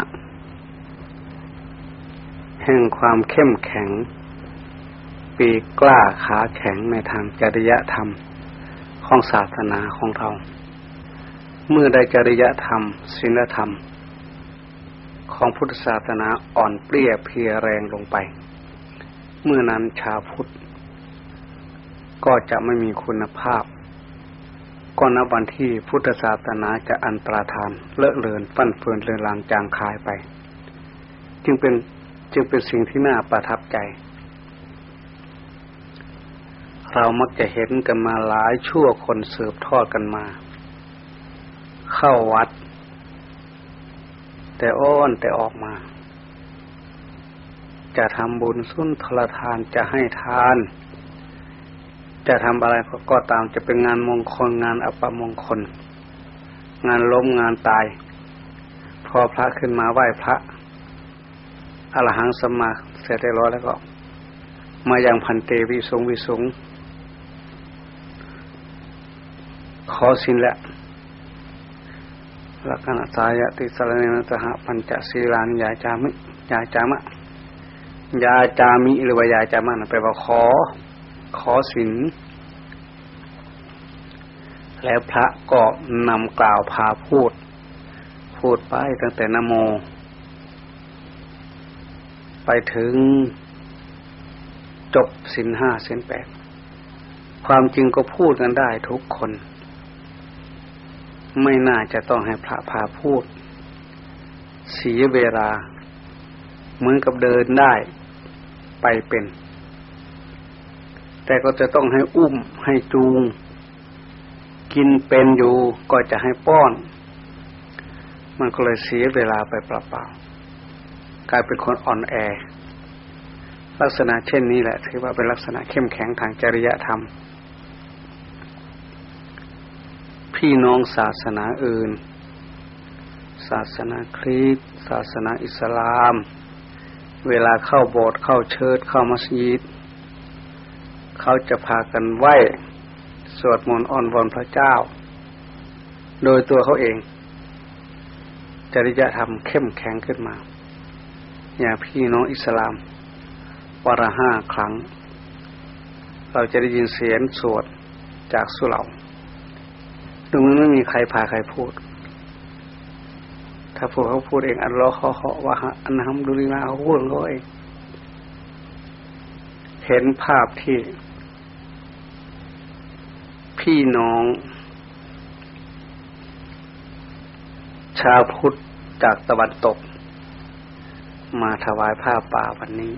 ะแห่งความเข้มแข็ง ปีกล้าขาแข็งในทางจริยธรรมของศาสนาของเรา เมื่อได้จริยธรรมศีลธรรม ของพุทธศาสนาอ่อนเปรี้ยเพียแรงลงไป เมื่อนั้นชาพุทธ ก็จะไม่มีคุณภาพ ก็นับวันที่พุทธศาสนาจะอันตรธานเลอะเลือนฟั่นเฟือนเลือนลางจางคายไป จึงเป็นจึงเป็นสิ่งที่น่าประทับใจ เรามักจะเห็นกันมาหลายชั่วคนสืบทอดกันมา เข้าวัด แต่อ้อนแต่ออกมา จะทำบุญสุนทรทานจะให้ทาน จะทำอะไรก็ตามจะเป็นงานมงคลงานอัปมงคล งานล้มงานตาย พอพระขึ้นมาไหว้พระอรหังสมาเสร็จเรียบร้อยแล้วก็ มาอยังพันเตวิสงวิสงขอสินแหละลักษณะสายติสรเนนสหปัญจศีลานยาจามิยาจามะยาจามิหรือว่ายาจามะนะแปลว่าขอ ขอสินแล้วพระก็นำกล่าวพาพูด พูดไปตั้งแต่นโม ไปถึงจบสินห้าสินแปดความจริงก็พูดกันได้ทุกคน ไม่น่าจะต้องให้พระพาพูด เสียเวลา เหมือนกับเดินได้ไปเป็น แต่ก็จะต้องให้อุ้มให้จูง กินเป็นอยู่ก็จะให้ป้อน มันก็เลยเสียเวลาไปเปล่าๆกลายเป็นคนอ่อนแอ ลักษณะเช่นนี้แหละ ถือว่าเป็นลักษณะเข้มแข็งทางจริยธรรม พี่น้องศาสนาอื่น ศาสนาคริสต์ศาสนาอิสลาม เวลาเข้าโบสถ์เข้าเชิดเข้ามัสยิด เขาจะพากันไหว้สวดมนต์อ้อนวอนพระเจ้า โดยตัวเขาเอง จริยธรรมเข้มแข็งขึ้นมา อย่างพี่น้องอิสลามวาระห้าครั้ง เราจะได้ยินเสียงสวดจากสุเหร่าดูมันไม่มีใครพาใครพูด ถ้าพวกเขาพูดเองอันรอเขาเขาว่าอันทำดูลีลาเขาพูดเขาเอง เห็นภาพที่ พี่น้อง ชาวพุทธจากตะวันตก มาถวายผ้าป่าวันนี้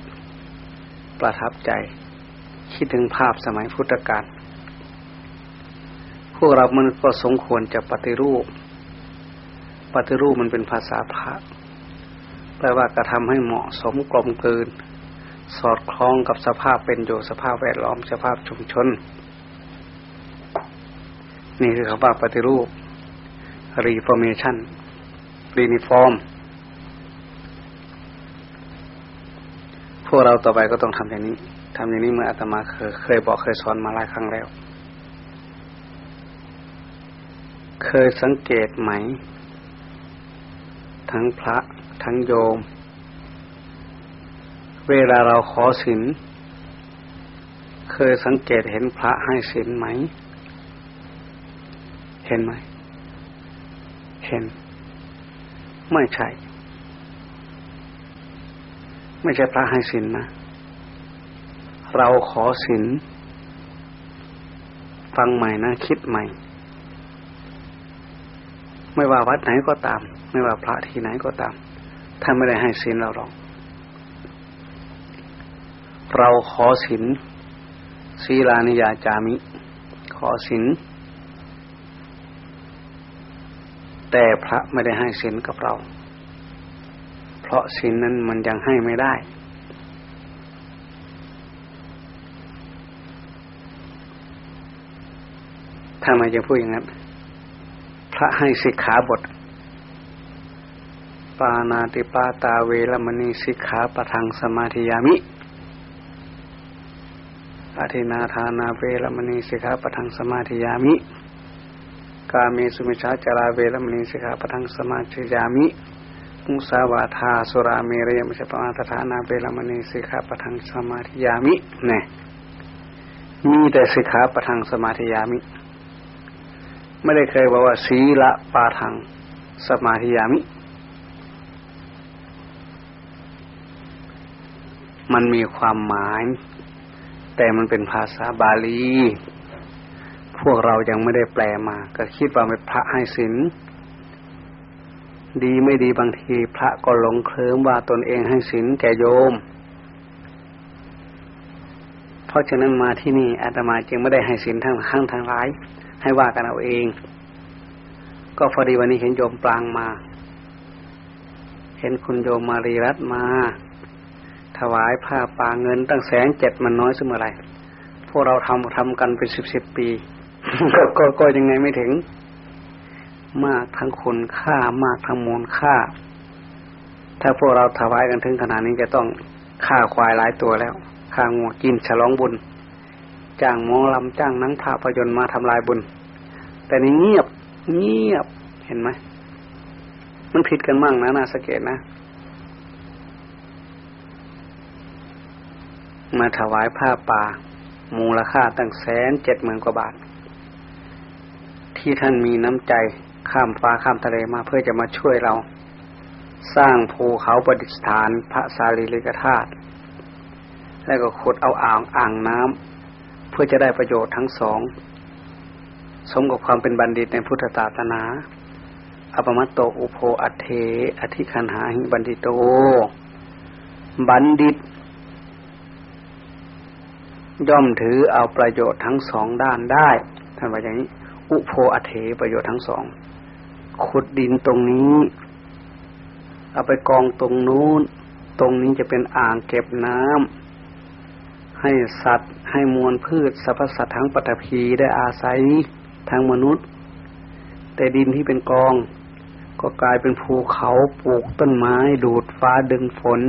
ประทับใจ คิดถึงภาพสมัยพุทธกาลพวกเรามันก็สมควรจะปฏิรูป ปฏิรูปมันเป็นภาษาพระแปลว่ากระทำให้เหมาะสมกลมกลืน สอดคล้องกับสภาพเป็นอยู่สภาพแวดล้อมสภาพชุมชน นี่คือคำว่าปฏิรูป reformation reform พวกเราต่อไปก็ต้องทำอย่างนี้ทำอย่างนี้เมื่ออาตมาเคยเคยบอกเคยสอนมาหลายครั้งแล้ว เคยสังเกตไหม ทั้งพระทั้งโยม เวลาเราขอศีลเคยสังเกตเห็นพระให้ศีลไหม ห็นไหม เห็น ไม่ใช่ ไม่ใช่พระให้สินนะ เราขอสิน ฟังใหม่นะ คิดใหม่ ไม่ว่าวัดไหนก็ตาม ไม่ว่าพระที่ไหนก็ตามท่านไม่ได้ให้สินเราหรอก เราขอสินศีลานิยาจามิ ขอสิน แต่พระไม่ได้ให้ศีลกับเรา เพราะศีลนั้นมันยังให้ไม่ได้ทำไมจะพูดอย่างนั้น พระให้สิกขาบท ปานาติปาตาเวรมณีสิกขาปทังสมาธิยามิอาทินาทานาเวรมณีสิกขาปทังสมาธิยามิ กาเมสุมิชาจาราเวรมณีสิกขาปทังสมาธิยามิมุสาวาทาสุราเมรยมัชปมาตฐานาเบลมณีสิกขาปทังสมาธิยามิเนี่ยมีแต่สิกขาปทังสมาธิยามิ ไม่ได้เคยบอกว่าศีละปาทังสมาธิยามิ มันมีความหมาย แต่มันเป็นภาษาบาลี พวกเรายังไม่ได้แปลมา ก็คิดว่าเป็นพระให้ศีลดีไม่ดีบางทีพระก็หลงเคลิ้มว่าตนเองให้ศีลแก่โยม เพราะฉะนั้นมาที่นี่อาตมาจึงไม่ได้ให้ศีลทั้งข้างทางร้าย ให้ว่ากันเอาเอง ก็พอดีวันนี้เห็นโยมปรางมา เห็นคุณโยมมารีรัตมา ถวายผ้าป่าเงินตั้งแสนเจ็ดมันน้อยเสมอไรพวกเราทำทำกันเป็นสิบสิบปี ก็ก็ก็ยังไงไม่ถึง มากทั้งคุณค่ามากทั้งมูลค่า ถ้าพวกเราถวายกันถึงขนาดนี้จะต้องฆ่าควายหลายตัวแล้วฆ่างัวกินฉลองบุญ จ้างมองลำจ้างนังภาพยนตร์มาทำลายบุญ แต่นี้เงียบ เงียบเห็นไหมมันผิดกันมั่งนะนาสเกตนะมาถวายผ้าป่า มูลค่าตั้งแสนเจ็ดหมื่นกว่าบาท ที่ท่านมีน้ำใจข้ามฟ้าข้ามทะเลมาเพื่อจะมาช่วยเรา สร้างภูเขาประดิษฐานพระสารีริกธาตุแล้วก็ขุดเอาอ่างอ่างน้ำเพื่อจะได้ประโยชน์ทั้งสอง สมกับความเป็นบัณฑิตในพุทธศาสนาอปมัตโตอุโพอัเทอธิคันหาหิบัณฑิโต บัณฑิต ย่อมถือเอาประโยชน์ทั้งสองด้านได้ท่านว่าอย่างนี้ อุโพอเทประโยชน์ทั้งสอง ขุดดินตรงนี้ เอาไปกองตรงนู้น ตรงนี้จะเป็นอ่างเก็บน้ำให้สัตว์ ให้มวลพืชสรรพสัตว์ทั้งปฐพีได้อาศัยทางมนุษย์ แต่ดินที่เป็นกอง ก็กลายเป็นภูเขาปลูกต้นไม้ ดูดฟ้าดึงฝน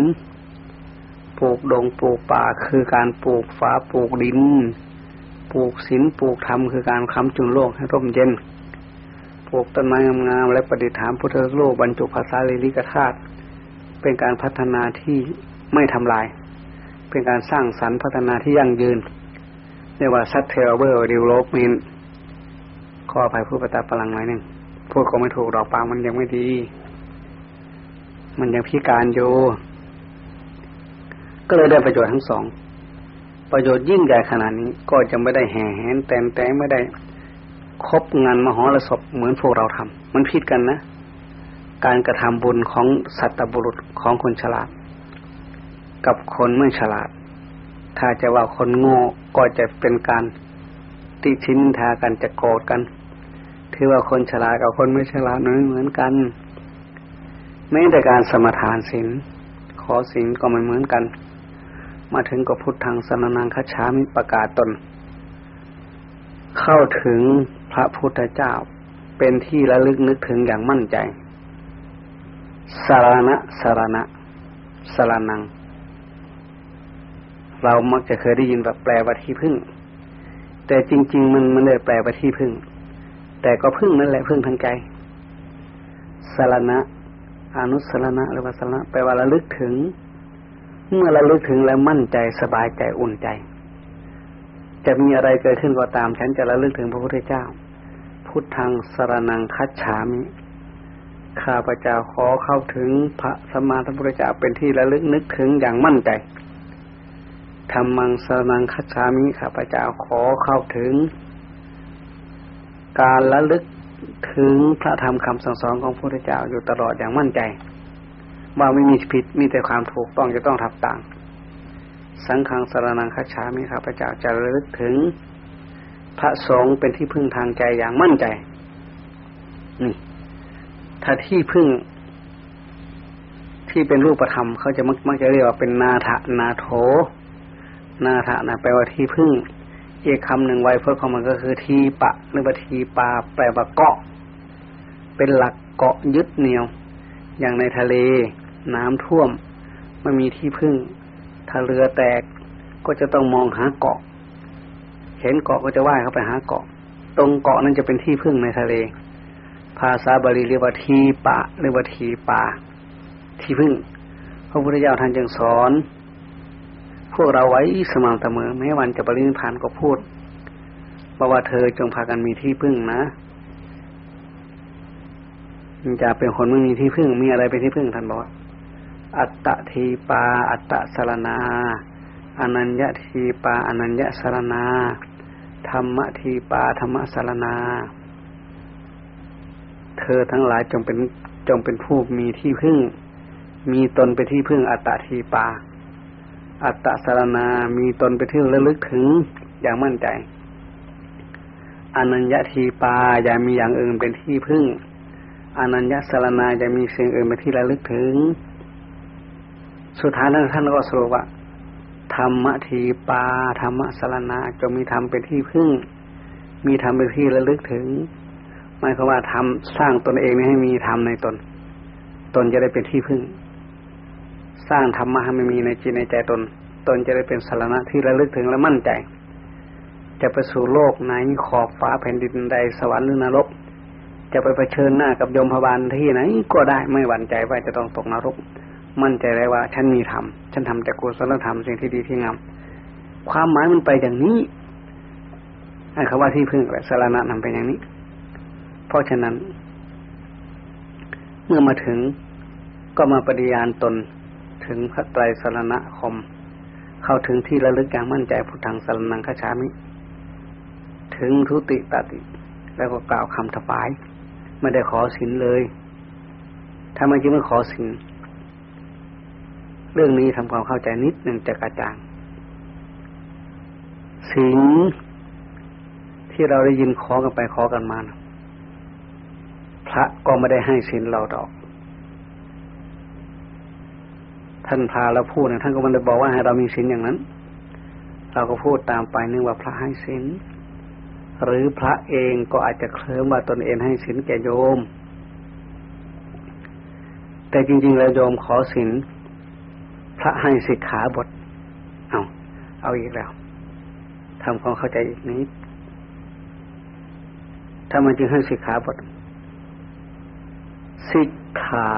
ปลูกดงปลูกป่าคือการปลูกฟ้าปลูกดิน ปลูกศิลปลูกธรรมคือการค้ำจุนโลกให้ร่มเย็น ปลูกต้นไม้งามๆและประดิษฐานพุทธรูปบรรจุภาษาลิลิกธาตุเป็นการพัฒนาที่ไม่ทำลาย เป็นการสร้างสรรค์พัฒนาที่ยั่งยืนเรียกว่า sustainable development ขออภัยผู้ประตาพลังหน่อยหนึ่งพูดก็ไม่ถูกดอกปางมันยังไม่ดี มันยังพิการอยู่ ก็เลยได้ประโยชน์ทั้งสอง ประโยชน์ยิ่งใหญ่ขนาดนี้ ก็จะไม่ได้แห่แหนแต่แต่ไม่ได้คบงานมหรสพเหมือนพวกเราทำมันผิดกันนะ การกระทำบุญของสัตบุรุษของคนฉลาด กับคนไม่ฉลาด ถ้าจะว่าคนโง่ก็จะเป็นการติชินทากันจะโกรธกัน ถือว่าคนฉลาดกับคนไม่ฉลาดนั้นเหมือนกันไม่แต่การสมทานศีลขอศีลก็ไม่เหมือนกัน มาถึงก็พุทธังสนนังคัจฉามิประกาศตน เข้าถึงพระพุทธเจ้าเป็นที่ระลึกนึกถึงอย่างมั่นใจสารณะสารณะสารนัง เรามักจะเคยได้ยินแบบแปลว่าที่พึ่ง แต่จริง ๆ มันมันเลยแปลว่าที่พึ่ง แต่ก็พึ่งนั่นแหละพึ่งทางใจสารณะอนุสารณะหรือว่าสารณะแปลว่าระลึกถึง เมื่อระลึกถึงแล้วมั่นใจสบายใจอุ่นใจ จะมีอะไรเกิดขึ้นก็ตาม ฉันจะระลึกถึงพระพุทธเจ้า พุทธังสรนังคัจฉามิข้าพเจ้าขอเข้าถึงพระสมมาสัมพุทธเจ้าเป็นที่ระลึกนึกถึงอย่างมั่นใจธรรมังสรนังคัจฉามิข้าพเจ้าขอเข้าถึง การระลึกถึงพระธรรมคำสั่งสอนของพระพุทธเจ้าอยู่ตลอดอย่างมั่นใจ ว่าไม่มีผิดมีแต่ความถูกต้องจะต้องทับต่าง สังฆังสรนังคัจฉามิข้าพเจ้าจะระลึกถึง พระสงฆ์เป็นที่พึ่งทางใจอย่างมั่นใจ นี่ ถ้าที่พึ่ง ที่เป็นรูปธรรมเขาจะมักมักจะเรียกว่าเป็นนาทะนาโถ นาทะนะแปลว่าที่พึ่งอีกคำหนึ่งไว้เพื่อของมันก็คือทีปะหรือว่าทีปาแปลว่าเกาะ เป็นหลักเกาะยึดเหนี่ยว อย่างในทะเล น้ำท่วม ไม่มีที่พึ่ง ถ้าเรือแตกก็จะต้องมองหาเกาะ เห็นเกาะก็จะว่ายเข้าไปหาเกาะ ตรงเกาะนั้นจะเป็นที่พึ่งในทะเล ภาษาบาลีเรียกว่าทีปะเรียกว่าทีปาที่พึ่ง พระพุทธเจ้าท่านจึงสอน พวกเราไว้สม่ำเสมอแม้วันจะปรินิพพานก็พูดบอกว่าเธอจงพากันมีที่พึ่งนะจะเป็นคนไม่มีที่พึ่งมีอะไรเป็นที่พึ่งท่านบอก อัตตทีปา อัตตสารนาอนัญญทีปาอนัญญสารนาธรรมทีปาธรรมสารนาเธอทั้งหลายจงเป็นจงเป็นผู้มีที่พึ่ง มีตนเป็นที่พึ่งอัตตทีปา อัตตสารนามีตนเป็นที่ระลึกถึงอย่างมั่นใจอนัญญทีปาอย่ามีอย่างอื่นเป็นที่พึ่งอนัญญสารนาจะมีสิ่งอื่นเป็นที่ระลึกถึง สุดท้ายนั้นท่านก็สรุปว่าธรรมทีปาธรรมสารนาจะมีธรรมเป็นที่พึ่ง มีธรรมเป็นที่ระลึกถึงหมายความว่าทำสร้างตนเองให้มีธรรมในตน ตนจะได้เป็นที่พึ่ง สร้างธรรมะให้มันมีในจิตในใจตน ตนจะได้เป็นสารณะที่ระลึกถึงและมั่นใจ จะไปสู่โลกไหนขอบฟ้าแผ่นดินใดสวรรค์หรือนรก จะไปเผชิญหน้ากับยมพบาลที่ไหนก็ได้ไม่หวั่นใจว่าจะต้องตกนรก มั่นใจเลยว่า ฉันมีธรรมฉันทำแต่กุศลธรรมสิ่งที่ดีที่งามความหมายมันไปอย่างนี้ไอ้คำว่าที่พึ่งและสารณะนำไปอย่างนี้ เพราะฉะนั้น เมื่อมาถึงก็มาปฏิญาณตนถึงพระไตรสรณะคม เข้าถึงที่ระลึกอย่างมั่นใจพุทธังสรนังคาชามิ ถึงทุติตติ แล้วก็กล่าวคำถวาย ไม่ได้ขอสินเลยถ้ามันจึงไม่ขอสิน เรื่องนี้ทำความเข้าใจนิดหนึ่งจะกระจ่างสิงที่เราได้ยินขอกันไปขอกันมานะพระก็ไม่ได้ให้สินเราดอก ท่านพาเราพูดนะท่านก็ไม่ได้บอกว่าให้เรามีสินอย่างนั้น เราก็พูดตามไปนึกว่าพระให้สินหรือพระเองก็อาจจะเคลิ้มว่าตนเองให้สินแก่โยม แต่จริงๆแล้วโยมขอสิน พระให้สิกขาบท เอาเอาอีกแล้วทำความเข้าใจอีกนิดถ้ามันจึงให้สิกขาบทสิกขา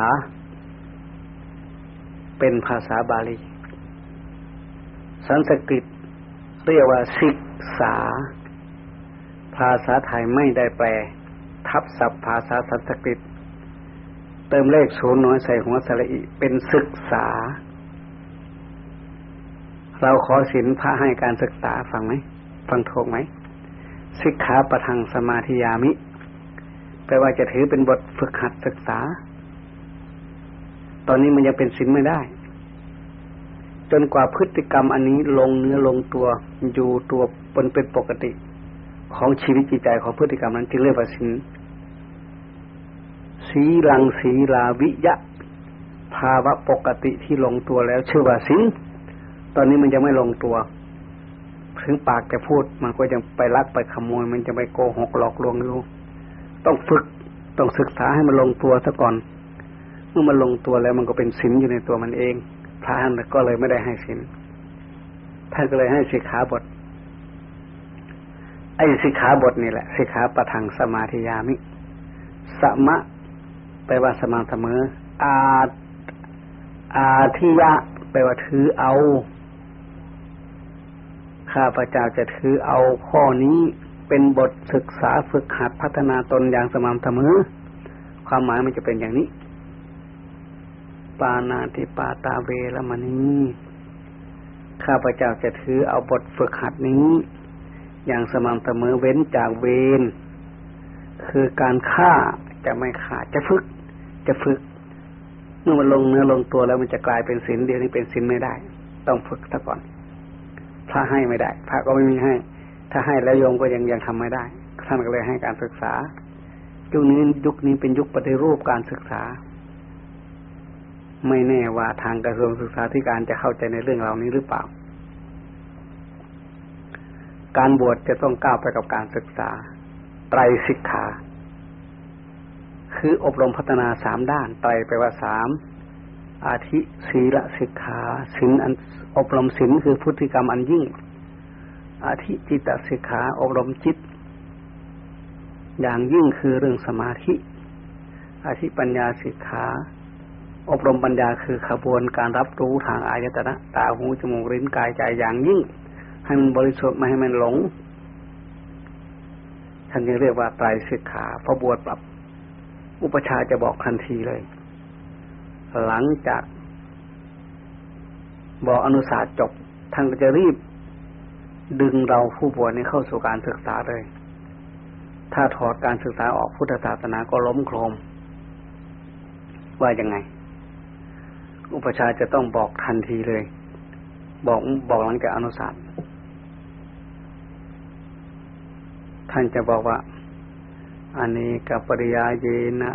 เป็นภาษาบาลี สันสกฤตเรียกว่าสิกษา ภาษาไทยไม่ได้แปล ทับศัพท์ภาษาสันสกฤต เติมเลขศูนย์น้อยใส่หัวสระอิเป็นศึกษา เราขอศีลพระให้การศึกษาฟังไหมฟังถูกไหมสิกขาประทังสมาธิยามิแปลว่าจะถือเป็นบทฝึกหัดศึกษา ตอนนี้มันยังเป็นศีลไม่ได้ จนกว่าพฤติกรรมอันนี้ลงเนื้อลงตัวอยู่ตัวบนเป็นปกติ ของชีวิตจิตใจของพฤติกรรมนั้นจึงเรียกว่าศีลสีลังสีลาวิยะ ภาวะปกติที่ลงตัวแล้วชื่อว่าศีล ตอนนี้มันยังไม่ลงตัว ถึงปากจะพูด มันก็ยังไปลักไปขโมย มันจะไปโกหกหลอกลวงอยู่ต้องฝึกต้องศึกษาให้มันลงตัวซะก่อน เมื่อมันลงตัวแล้วมันก็เป็นศีลอยู่ในตัวมันเอง พระท่านก็เลยไม่ได้ให้ศีลท่านก็เลยให้สิกขาบท ไอ้สิกขาบทนี่แหละสิกขาประทังสมาธิยามิสมะแปลว่าสม่ำเสมอ อาอาทิยะแปลว่าถือเอา ข้าพเจ้าจะถือเอาข้อนี้เป็นบทศึกษาฝึกหัดพัฒนาตนอย่างสม่ำเสมอ ความหมายมันจะเป็นอย่างนี้ ปานาติปาตาเวรมณีข้าพเจ้าจะถือเอาบทฝึกหัดนี้ อย่างสม่ำเสมอเว้นจากเวรคือการฆ่าจะไม่ขาดจะฝึก จะฝึก เมื่อมันลงเนื้อลงตัวแล้วมันจะกลายเป็นศีลเดียวนี้เป็นศีลไม่ได้ ต้องฝึกซะก่อน พระให้ไม่ได้ พระก็ไม่มีให้ ถ้าให้แล้วโยมก็ยังยังทำไม่ได้ ท่านก็เลยให้การศึกษา ยุคนี้ยุคนี้เป็นยุคปฏิรูปการศึกษา ไม่แน่ว่าทางกระทรวงศึกษาธิการจะเข้าใจในเรื่องเหล่านี้หรือเปล่า การบวชจะต้องก้าวไปกับการศึกษา ไตรสิกขา คืออบรมพัฒนาสามด้าน ไตรแปลว่าสาม อาทิศีลสิกขาศีลอันอบรมศีลคือพุทธิกรรมอันยิ่ง อาทิจิตสิกขาอบรมจิต อย่างยิ่งคือเรื่องสมาธิ อาทิปัญญาสิกขาอบรมปัญญาคือขบวนการรับรู้ทางอายตนะตาหูจมูกลิ้นกายใจอย่างยิ่ง ให้มันบริสุทธิ์ไม่ให้มันหลงท่านยังเรียกว่าไตรสิกขาพอบวชปรับ อุปชาจะบอกทันทีเลย หลังจากบอกอนุสาสจบท่านก็จะรีบดึงเราผู้บวชนี้เข้าสู่การศึกษาเลย ถ้าถอดการศึกษาออกพุทธศาสนาก็ล้มโครม ว่ายังไง อุปชาจะต้องบอกทันทีเลย บอกบอกหลังจากอนุสาสท่านจะบอกว่าอันนี้กับปริยาเยนะ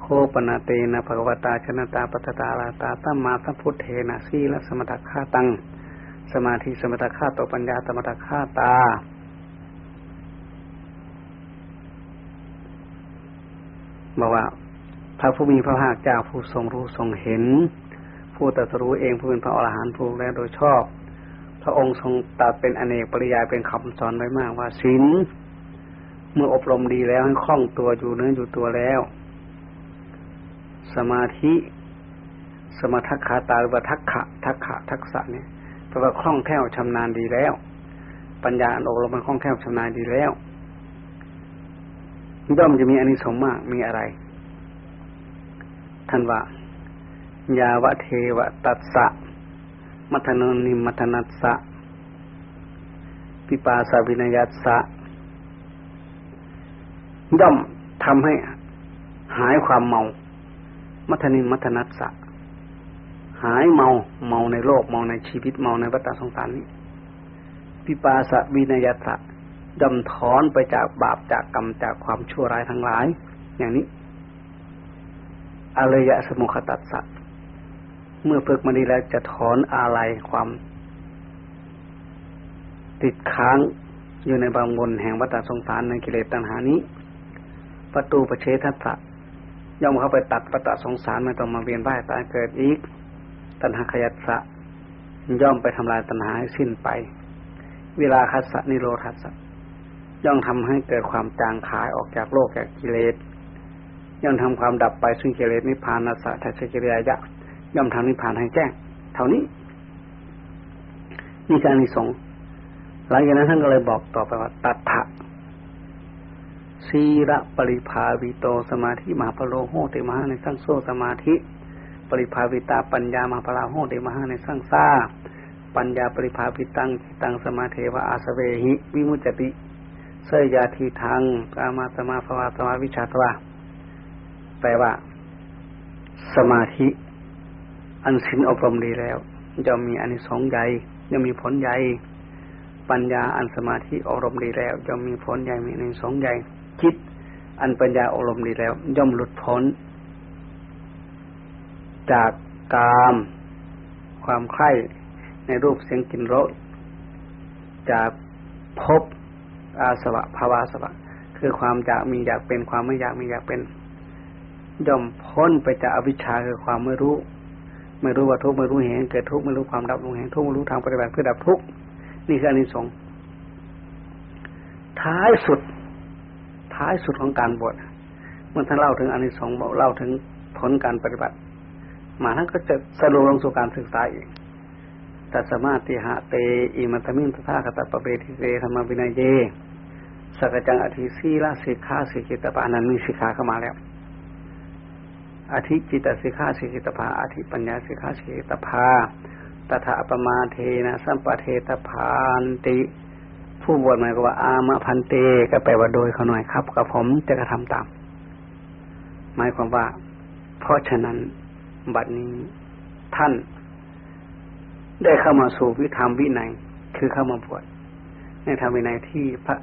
โคปนาเตนะภควตาชนตาปัตตาลาตาตัมมาตัพุทเทนะสีละสมถะฆาตัง สมาธิสมถะฆาตปัญญาสมถะฆาตาบอกว่า พระผู้มีพระภาคเจ้าผู้ทรงรู้ทรงเห็น ผู้ตรัสรู้เองผู้เป็นพระอรหันต์ผู้แล้วโดยชอบ พระองค์ทรงตัดเป็นอเนกปริยายเป็นคำสอนไว้มากว่าศีลเมื่ออบรมดีแล้วให้คล่องตัวอยู่เนื้ออยู่ตัวแล้ว สมาธิ สมทักขาตาหรือว่าทักขะทักขะทักษะเนี่ยแปลว่าคล่องแคล่วชำนาญดีแล้ว ปัญญาอันอบรมมันคล่องแคล่วชำนาญดีแล้วย่อมจะมีอันนี้สงมากมีอะไร ท่านว่ายาวะเทวตัสสะ มัทนนิมัทนัสสะ ปิปาสวินยัสสะ ย่อมทำให้หายความเมา มัทนิมัทนัสสะหายเมาเมาในโลกเมาในชีวิตเมาในวัฏสงสารนี้ปิปาสะวินยัสสะย่อมถอนไปจากบาปจากกรรมจากความชั่วร้ายทั้งหลาย อย่างนี้อารยะสมุขตัสสะเมื่อฝึกมาดีแล้วจะถอนอะไรความ ติดค้างอยู่ในบางวนแห่งวัฏสงสารในกิเลสตัณหานี้ประตูประเชทัสสะ ย่อมเข้าไปตัดวัฏสงสารไม่ต้องมาเวียนว่ายตายเกิดอีก ตัณหาขยัสสะย่อมไปทำลายตัณหาให้สิ้นไป เวลาคัสสะนิโรธัสสะย่อมทำให้เกิดความจางขายออกจากโลกแก่กิเลสย่อมทำความดับไปซึ่งกิเลสนิพพานัสสะทัศกิริยายะย่อมทำนิพพานให้แจ้ง เท่านี้นี่การนิสงหลังจากนั้นท่านก็เลยบอกต่อไปว่าตัทธะ สีระปริภาวิโตสมาธิมหาปโลโหติมหาในสร้างโซสมาธิ ปริภาวิตาปัญญามหาปลาโหติมหาในสร้างซาปัญญาปริภาวิตังตังสมาเทวะอาสเวหิวิมุจติเสยยาทีทางกามาสมาภาวาสมาวิชาตวาแปลว่า สมาธิ อันสินอบรมดีแล้วจะมีอันสองใหญ่จะมีผลใหญ่ปัญญาอันสมาธิอบรมดีแล้วจะมีผลใหญ่มีอันสองใหญ่ คิดอันปัญญาอบรมดีแล้ว ย่อมหลุดพ้น จากกาม ความใคร่ในรูปเสียงกลิ่นรสจากพบอาสวะภาวาสวะ คือความอยากมีอยากเป็นความไม่อยากมีอยากเป็น ย่อมพ้นไปจากอวิชชาคือความไม่รู้ ไม่รู้ว่าทุกข์ไม่รู้เหตุเกิดทุกข์ไม่รู้ความดับลงแห่งทุกข์ไม่รู้ทางปฏิบัติเพื่อดับทุกข์นี่คืออนิสงส์ท้ายสุด ท้ายสุดของการบวชเมื่อท่านเล่าถึงอนิสงส์เล่าถึงผลการปฏิบัติ มาท่านก็จะสรุปลงสู่การศึกษาอีกตัสมาติหะเตอิมัตมินตถาคตปเปติเตธรรมวินัยเยสกจังอธิสีลาสิกขาสิกิตปานันมีสิกขาเข้ามาแล้ว อธิจิตสิกขาสิกิตภาอธิปัญญาสิกขาสิกิตภาตถาปมาเทนะสัมปเทตพานติ ผู้บวชหมายก็ว่า อามะพันเตก็แปลว่าโดยเขาหน่อยครับกับผมจะกระทำตาม หมายความว่า เพราะฉะนั้นบัดนี้ท่าน ได้เข้ามาสู่วิธรรมวินัยคือเข้ามาบวชในธรรมวินัยที่พระ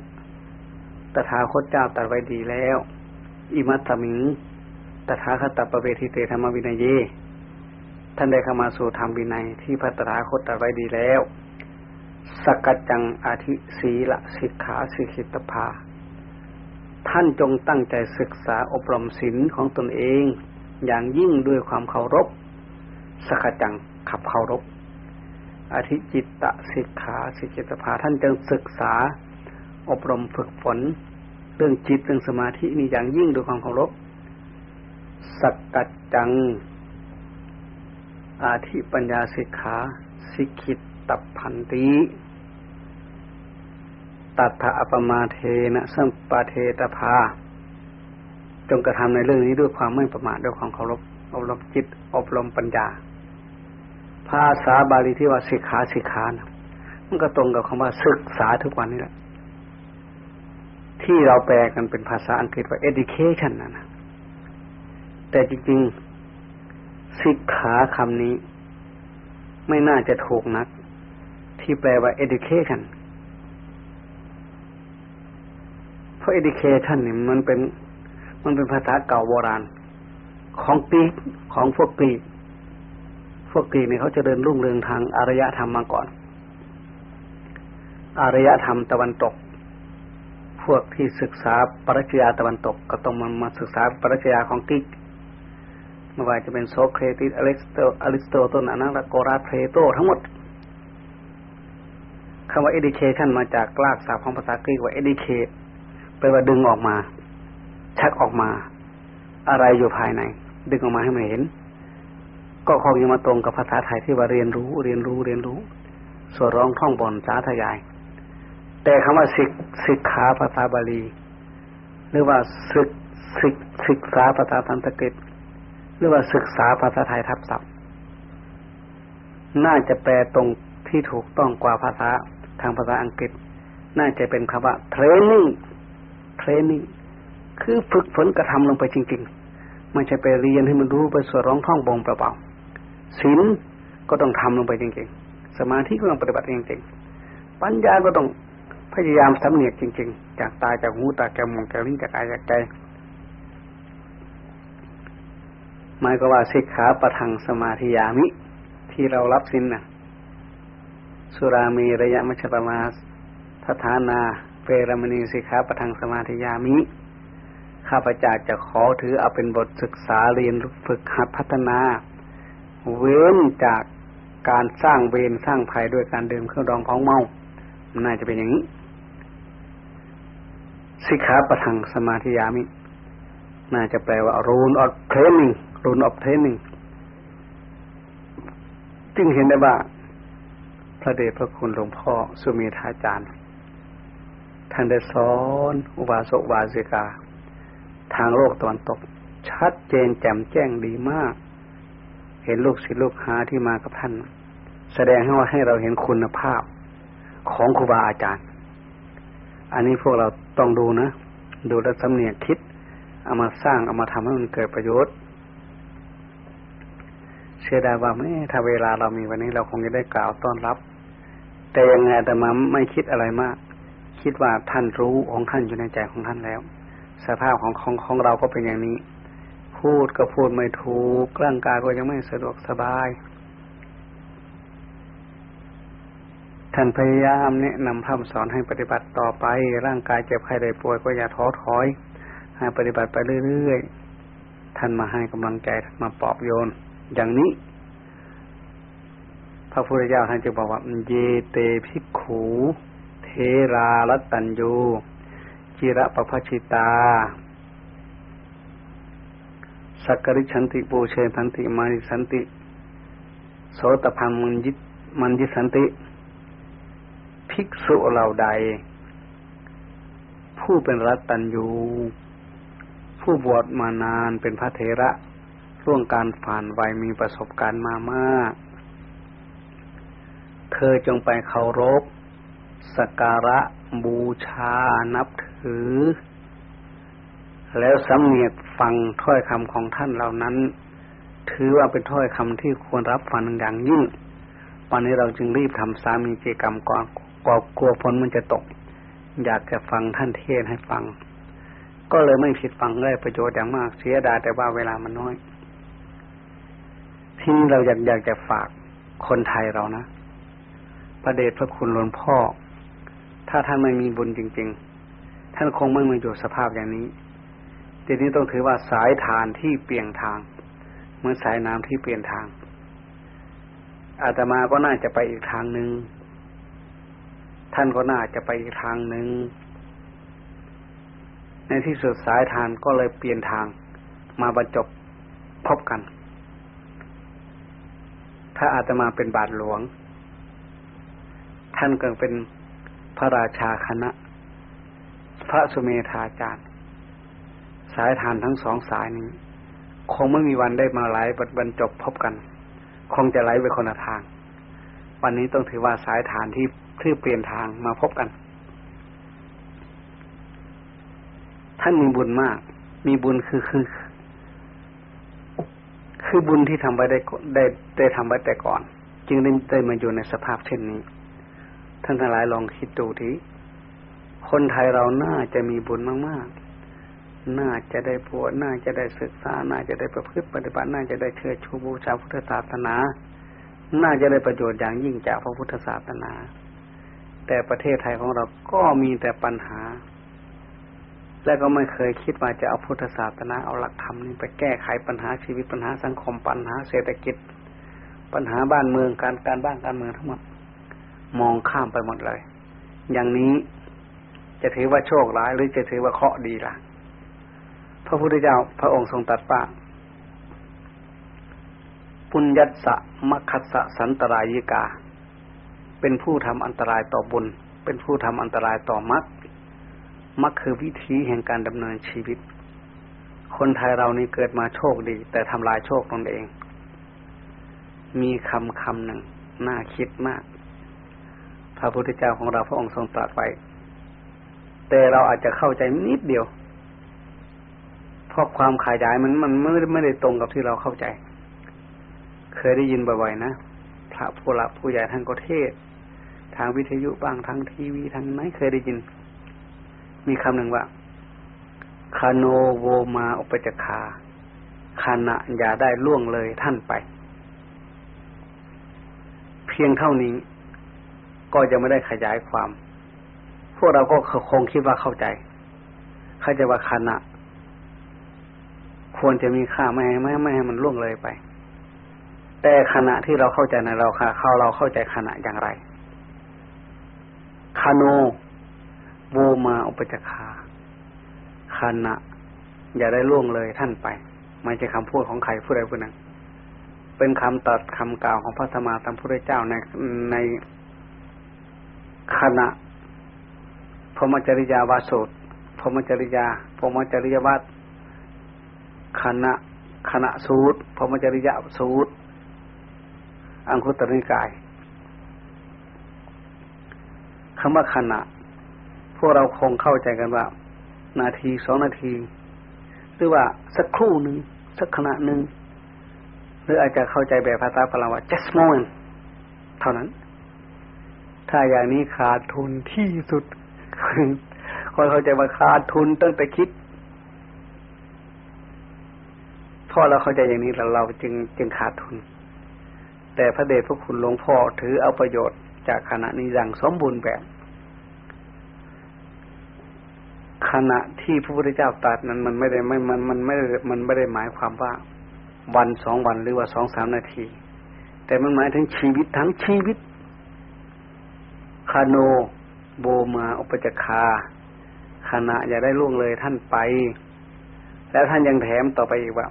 ตถาคตเจ้าตรัสไว้ดีแล้ว อิมัตตมิงตถาคตปเวทิเตธรรมวินัยเยท่านได้เข้ามาสู่ธรรมวินัยที่พระตถาคตตรัสไว้ดีแล้ว สกัจจังอาทิศีละสิกขาสิกิตภา ท่านจงตั้งใจศึกษาอบรมศีลของตนเอง อย่างยิ่งด้วยความเคารพสกัจจังขับเคารพอธิจิตตสิกขาสิกิตภาท่านจงศึกษา อบรมฝึกฝน เรื่องจิตเรื่องสมาธินี่อย่างยิ่งด้วยความเคารพสักกัจจัง อาธิปัญญาสิกขาสิกิต ตับพันติตัถะอปมาเทนะสัมปาเทตภา จงกระทำในเรื่องนี้ด้วยความไม่ประมาทด้วยความเคารพอบรมจิตอบรมปัญญา ภาษาบาลีที่ว่าสิกขาสิกขานะมันก็ตรงกับคำว่าศึกษาทุกวันนี้แหละ ที่เราแปลกันเป็นภาษาอังกฤษว่า education นะนะแต่จริงๆสิกขาคำนี้ ไม่น่าจะถูกนัก ที่แปลว่า education เพราะ education นี่มันเป็น มันเป็นภาษาเก่าโบราณ ของกรีกของพวกกรีกพวกกรีกเนี่ยเขาจะเดินรุ่งเรืองทางอารยธรรมมาก่อน อารยธรรมตะวันตก พวกที่ศึกษาปรัชญาตะวันตก ก็ต้องมามาศึกษาปรัชญาของกรีกไม่ว่าจะเป็นโซเครติสอริสโตอริสโตตนอนักโกราเพโตทั้งหมด คำว่า education มาจากรากศัพท์ของภาษากรีกว่า educate แปลว่าดึงออกมา ชักออกมา อะไรอยู่ภายใน ดึงออกมาให้มันเห็น ก็คงจะมาตรงกับภาษาไทยที่ว่าเรียนรู้ เรียนรู้เรียนรู้ ส่วนร้องท่องบนสาธยาย แต่คำว่าศึกศึกขาภาษาบาลี หรือว่าศึกศึกศึกษาภาษาสันสกฤตหรือว่าศึกษาภาษาไทยทับศัพท์ น่าจะแปลตรงที่ถูกต้องกว่าภาษา ทางภาษาอังกฤษ น่าจะเป็นคำว่า training training คือฝึกฝนกระทำลงไปจริง ๆ ไม่ใช่ไปเรียนให้มันรู้ไปสวดร้องท่องบงเปล่าๆศีลก็ต้องทำลงไปจริง ๆ สมาธิก็ต้องปฏิบัติจริงๆ ปัญญาก็ต้องพยายามสำเนียกจริง ๆ จากตาจากหูตาแกมองแกลิ้นจากกายจากใจหมายก็ว่าสิกขาประทังสมาธิยามิ ที่เรารับสินนะ สุรามีระยะมัชปมาสถานาเปรมณีสิกขาประทังสมาธิยามิ ข้าพเจ้าจะขอถือเอาเป็นบทศึกษาเรียนฝึกหัดพัฒนา เว้นจากการสร้างเวรสร้างภัยด้วยการดื่มเครื่องดองของเมามันน่าจะเป็นอย่างนี้ สิกขาประทังสมาธิยามิ น่าจะแปลว่า rule of training rule of training จึงเห็นได้ว่า พระเดชพระคุณหลวงพ่อสุเมธาจารย์ท่านได้สอนอุบาสกวาสิกา ทางโลกตะวันตก ชัดเจนแจ่มแจ้งดีมาก เห็นลูกศิษย์ลูกหาที่มากับท่าน แสดงให้ว่าให้เราเห็นคุณภาพของครูบาอาจารย์ อันนี้พวกเราต้องดูนะ ดูแลสำเนียกคิด เอามาสร้างเอามาทำให้มันเกิดประโยชน์ เชื่อได้ว่าไม่ถ้าเวลาเรามีวันนี้เราคงจะได้กล่าวต้อนรับ แต่ยังไงแต่มาไม่คิดอะไรมาก คิดว่าท่านรู้ของท่านอยู่ในใจของท่านแล้ว สภาพของของของเราก็เป็นอย่างนี้ พูดก็พูดไม่ถูกร่างกายก็ยังไม่สะดวกสบาย ท่านพยายามแนะนำพร่ำสอนให้ปฏิบัติต่อไป ร่างกายเจ็บไข้ได้ป่วยก็อย่าท้อถอยให้ปฏิบัติไปเรื่อยๆท่านมาให้กำลังใจมาปลอบโยน อย่างนี้ พระพุทธเจ้าท่านจะบอกว่าเยเตภิกขู เทราลัตัญญูจิระปภชิตา สักกริชันติปูเชสันติมานิสันติ โสตพังมันยิมันยิสันติ ภิกษุเหล่าใด ผู้เป็นรัตตัญญูผู้บวชมานานเป็นพระเถระร่วงการผ่านวัยมีประสบการณ์มามาก เธอจงไปเคารพสักการะบูชานับถือ แล้วสำเนียกฟังถ้อยคำของท่านเหล่านั้น ถือว่าเป็นถ้อยคำที่ควรรับฟังอย่างยิ่ง วันนี้เราจึงรีบทำสามีเจกรรมก่อนกกลัวฝนมันจะตก อยากจะฟังท่านเทศให้ฟัง ก็เลยไม่ผิดฟังได้ประโยชน์อย่างมากเสียดายแต่ว่าเวลามันน้อย ที่เราอยากอยากจะฝากคนไทยเรานะ ประเดชพระคุณหลวงพ่อ ถ้าท่านไม่มีบุญจริง ๆ ท่านคงไม่มาอยู่สภาพอย่างนี้ทีนี้ต้องถือว่าสายทานที่เปลี่ยนทาง เหมือนสายน้ำที่เปลี่ยนทาง อาตมาก็น่าจะไปอีกทางหนึ่งท่านก็น่าจะไปอีกทางหนึ่งในที่สุดสายทานก็เลยเปลี่ยนทางมาบรรจบพบกัน ถ้าอาตมาเป็นบาทหลวง ท่านก็เป็นพระราชาคณะ พระสุเมธาจารย์ สายทานทั้งสองสายนี้ คงไม่มีวันได้มาไหลบรรจบพบกัน คงจะไหลไปคนละทาง วันนี้ต้องถือว่าสายฐานที่ที่เปลี่ยนทางมาพบกัน ท่านมีบุญมาก มีบุญคือคือคือบุญที่ทำไว้ได้ได้ได้ทำไว้แต่ก่อน จึงได้ได้มาอยู่ในสภาพเช่นนี้ ท่านทั้งหลายลองคิดดูทีคนไทยเราน่าจะมีบุญมาก ๆ น่าจะได้บวชน่าจะได้ศึกษา น่าจะได้ประพฤติปฏิบัติ น่าจะได้เชิดชูบูชาพุทธศาสนา น่าจะได้ประโยชน์อย่างยิ่งจากพระพุทธศาสนา แต่ประเทศไทยของเราก็มีแต่ปัญหา และก็ไม่เคยคิดว่าจะเอาพุทธศาสนาเอาหลักธรรมนี่ไปแก้ไขปัญหาชีวิตปัญหาสังคมปัญหาเศรษฐกิจ ปัญหาบ้านเมืองการการบ้านการเมืองทั้งหมด มองข้ามไปหมดเลย อย่างนี้จะถือว่าโชคร้ายหรือจะถือว่าเคราะห์ดีล่ะ พระพุทธเจ้าพระองค์ทรงตรัสว่าปุญญัสสะมัคคัสสะสันตรายิกา เป็นผู้ทำอันตรายต่อบุญ เป็นผู้ทำอันตรายต่อมรรคมักคือวิธีแห่งการดำเนินชีวิต คนไทยเรานี่เกิดมาโชคดี แต่ทำลายโชคตนเอง มีคำคำหนึ่งน่าคิดมาก ระพุทธเจ้าของเราพระองค์ทรงตรัสไว้แต่เราอาจจะเข้าใจนิดเดียวเพราะความขยายมันมันไม่ไม่ได้ตรงกับที่เราเข้าใจ เคยได้ยินบ่อยๆนะพระผู้หลักผู้ใหญ่ทางกเทศ ทางวิทยุบ้างทางทีวีทางไหนเคยได้ยิน มีคำหนึ่งว่าคาโนโวมาอุปจคาคานะอย่าได้ล่วงเลยท่านไป เพียงเท่านี้ ก็จะไม่ได้ขยายความ พวกเราก็คงคิดว่าเข้าใจ เข้าใจว่าคานะควรจะมีค่าไม่ให้ไม่ไม่ให้มันล่วงเลยไป แต่ขณะที่เราเข้าใจในเราค่ะเขาเราเข้าใจขณะอย่างไรคาโนโวมาอุปจคาคานะอย่าได้ล่วงเลยท่านไป ไม่ใช่คำพูดของใครผู้ใดผู้หนึ่งเป็นคำตัดคำกล่าวของพระธรรมาสัมพุทธเจ้าในใน ขณะพรมจริยาวาสุตพรมจริยาพรมจริยวัตขณะขณะสูตรพรมจริยาสูตร อังคุตรนิกายคำว่าขณะ พวกเราคงเข้าใจกันว่า นาทีสองนาที หรือว่าสักครู่หนึ่งสักขณะหนึ่งหรืออาจจะเข้าใจแบบภาษาพลังว่า just moment เท่านั้น ถ้าอย่างนี้ขาดทุนที่สุดคนเข้าใจว่าขาดทุนตั้งแต่คิดพอเราเข้าใจอย่างนี้เราเราจึงจึงขาดทุน แต่พระเดชพระคุณหลวงพ่อถือเอาประโยชน์จากขณะนี้อย่างสมบูรณ์แบบ ขณะที่พระพุทธเจ้าตรัสนั้นมันไม่ได้ไม่มันมันไม่ได้มันไม่ได้หมายความว่า วันสองวันหรือว่าสองสามนาที แต่มันหมายถึงชีวิตทั้งชีวิต คาโน โบมาอุปจคาขณะอย่าได้ล่วงเลยท่านไป แล้วท่านยังแถมต่อไปอีกว่า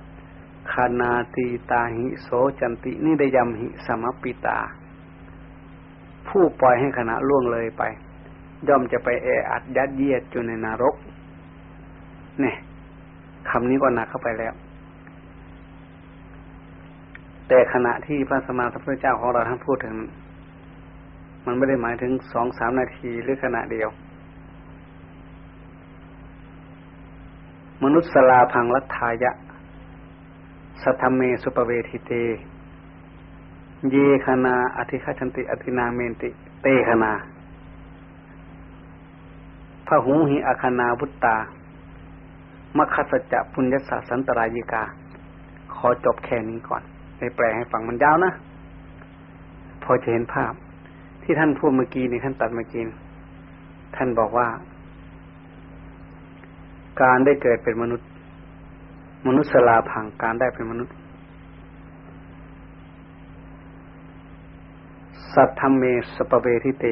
คานาตีตาหิโสจันตินิไดยมหิสมปิตา ผู้ปล่อยให้ขณะล่วงเลยไป ย่อมจะไปแออัดยัดเยียดอยู่ในนรก เนี่ยคำนี้ก็หนักเข้าไปแล้ว แต่ขณะที่พระสมมาสัมพุทธเจ้าของเราท่านพูดถึง มันไม่ได้หมายถึงสองสามนาทีหรือขณะเดียว มนุษย์สลาพังรัฐายะ สัทเมสุปเวทิเต เยคณาอธิคชันติอธินาเมนติ เตคณาพระหูหิอาคณาบุตตามัคสจะปุญญสาสันตรายิกา ขอจบแค่นี้ก่อนในแปลให้ฟังมันยาวนะ พอจะเห็นภาพ ที่ท่านพูดเมื่อกี้นี่ท่านตัดเมื่อกี้ท่านบอกว่า การได้เกิดเป็นมนุษย์ มนุษย์สลาพังการได้เป็นมนุษย์ สัตธรรมเมสปเวทิเต